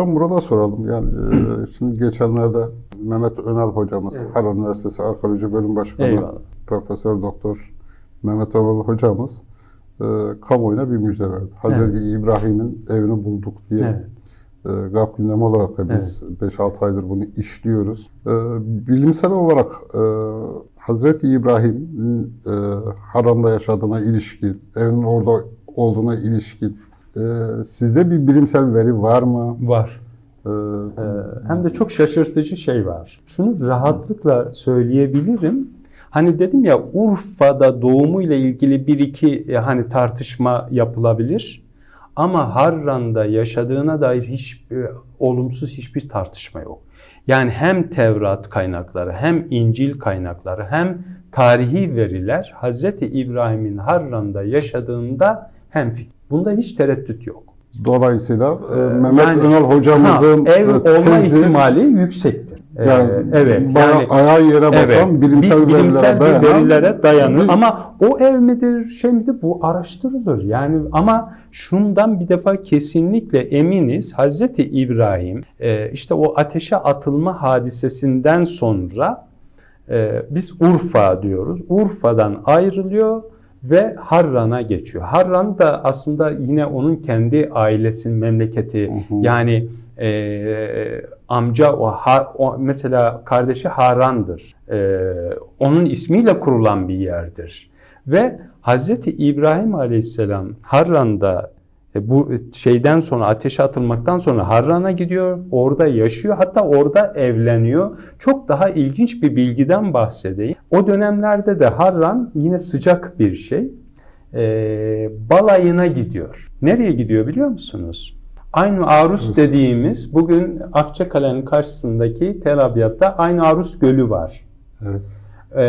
Buradan burada soralım. Yani e, şimdi geçenlerde Mehmet Önal hocamız, Harran Üniversitesi Arkeoloji Bölüm Başkanı, Eyvallah. Profesör Doktor Mehmet Önal hocamız e, kamuoyuna bir müjde verdi. Hazreti İbrahim'in evini bulduk diye Evet. e, GAP gündemi olarak da biz 5-6 aydır bunu işliyoruz. E, bilimsel olarak e, Hazreti İbrahim'in e, Haran'da yaşadığına ilişkin, evinin orada olduğuna ilişkin e, sizde bir bilimsel veri var mı? Var. E, Ee, hem de çok şaşırtıcı şey var. Şunu rahatlıkla söyleyebilirim. Hani dedim ya Urfa'da doğumuyla ilgili bir iki e, hani tartışma yapılabilir. Ama Harran'da yaşadığına dair hiç e, olumsuz hiçbir tartışma yok. Yani hem Tevrat kaynakları hem İncil kaynakları hem tarihi veriler Hazreti İbrahim'in Harran'da yaşadığında hemfikir. Bunda hiç tereddüt yok. Dolayısıyla e, Mehmet yani- Önal hocamızın Ha, ev e, olma tezi ihtimali yüksektir. Ee, yani evet. yani ayağı yere basan evet, bilimsel, bi- bilimsel verilere bir dayanan verilere dayanır. bir- Ama o ev midir, şey midir bu araştırılır. Yani ama şundan bir defa kesinlikle eminiz. Hazreti İbrahim e, işte o ateşe atılma hadisesinden sonra e, biz Urfa diyoruz. Urfa'dan ayrılıyor ve Harran'a geçiyor. Harran da aslında yine onun kendi ailesinin memleketi. Hı hı. Yani e, amca o, Ha- o mesela kardeşi Haran'dır. E, onun ismiyle kurulan bir yerdir. Ve Hazreti İbrahim Aleyhisselam Harran'da bu şeyden sonra ateşe atılmaktan sonra Harran'a gidiyor. Orada yaşıyor. Hatta orada evleniyor. Çok daha ilginç bir bilgiden bahsedeyim. O dönemlerde de Harran yine sıcak bir şey. E, balayına gidiyor. Nereye gidiyor biliyor musunuz? Aynı Arus dediğimiz bugün Akçakale'nin karşısındaki Tel Abyad'da Aynı Arus Gölü var. Evet. Ee,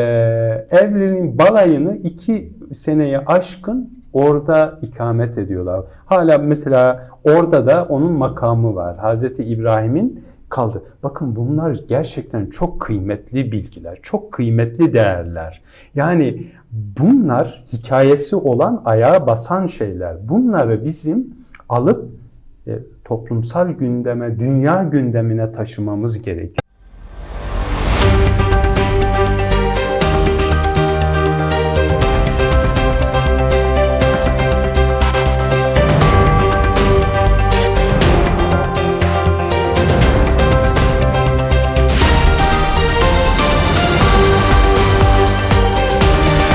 evliliğin balayını iki seneye aşkın orada ikamet ediyorlar. Hala mesela orada da onun makamı var. Hazreti İbrahim'in kaldı. Bakın bunlar gerçekten çok kıymetli bilgiler, çok kıymetli değerler. Yani bunlar hikayesi olan, ayağa basan şeyler. Bunları bizim alıp e, toplumsal gündeme, dünya gündemine taşımamız gerekiyor.